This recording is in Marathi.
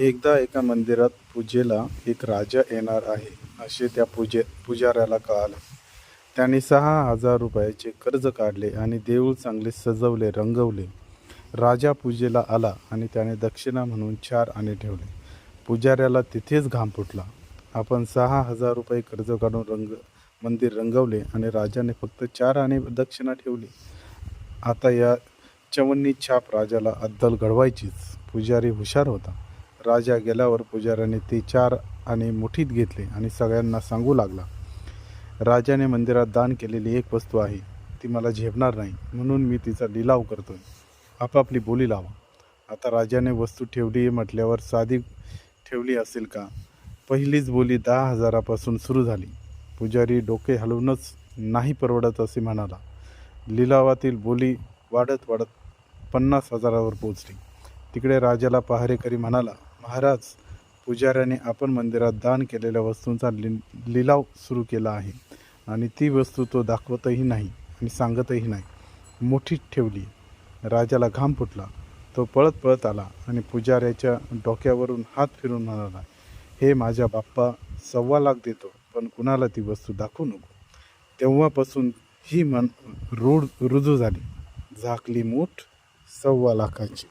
एकदा एका मंदिरात पूजेला एक राजा येणार आहे असे त्या पूजे पुजाऱ्याला कळाले. त्याने सहा हजार रुपयाचे कर्ज काढले आणि देऊळ चांगले सजवले रंगवले. राजा पूजेला आला आणि त्याने दक्षिणा म्हणून चार आणे ठेवले. पुजाऱ्याला तिथेच घाम फुटला. आपण सहा हजार रुपये कर्ज काढून रंग मंदिर रंगवले आणि राजाने फक्त चार आणे दक्षिणा ठेवली. आता या चवन्नी छाप राजाला अद्दल घडवायचीच. पुजारी हुशार होता. राजा गेल्यावर पुजाऱ्याने ते चार आणि मुठीत घेतले आणि सगळ्यांना सांगू लागला राजाने मंदिरात दान केलेली एक वस्तू आहे ती मला झेपणार नाही म्हणून मी तिचा लिलाव करतोय. आपापली बोली लावा. आता राजाने वस्तू ठेवली म्हटल्यावर साधी ठेवली असेल का पहिलीच बोली दहा हजारापासून सुरू झाली. पुजारी डोके हलवूनच नाही परवडत असे म्हणाला. लिलावातील बोली वाढत वाढत पन्नास हजारावर पोचली तिकडे राजाला पहारेकरी म्हणाला महाराज पुजाऱ्याने आपण मंदिरात दान केलेल्या वस्तूंचा लि लिलाव सुरू केला आहे. आणि ती वस्तू तो दाखवतही नाही आणि सांगतही नाही. मोठीच ठेवली. राजाला घाम फुटला. तो पळत पळत आला आणि पुजाऱ्याच्या डोक्यावरून हात फिरून म्हणाला हे माझ्या बाप्पा सव्वा लाख देतो पण कुणाला ती वस्तू दाखवू नको. तेव्हापासून ही मन रूढ रुजू झाली. झाकली मूठ सव्वा लाखाची.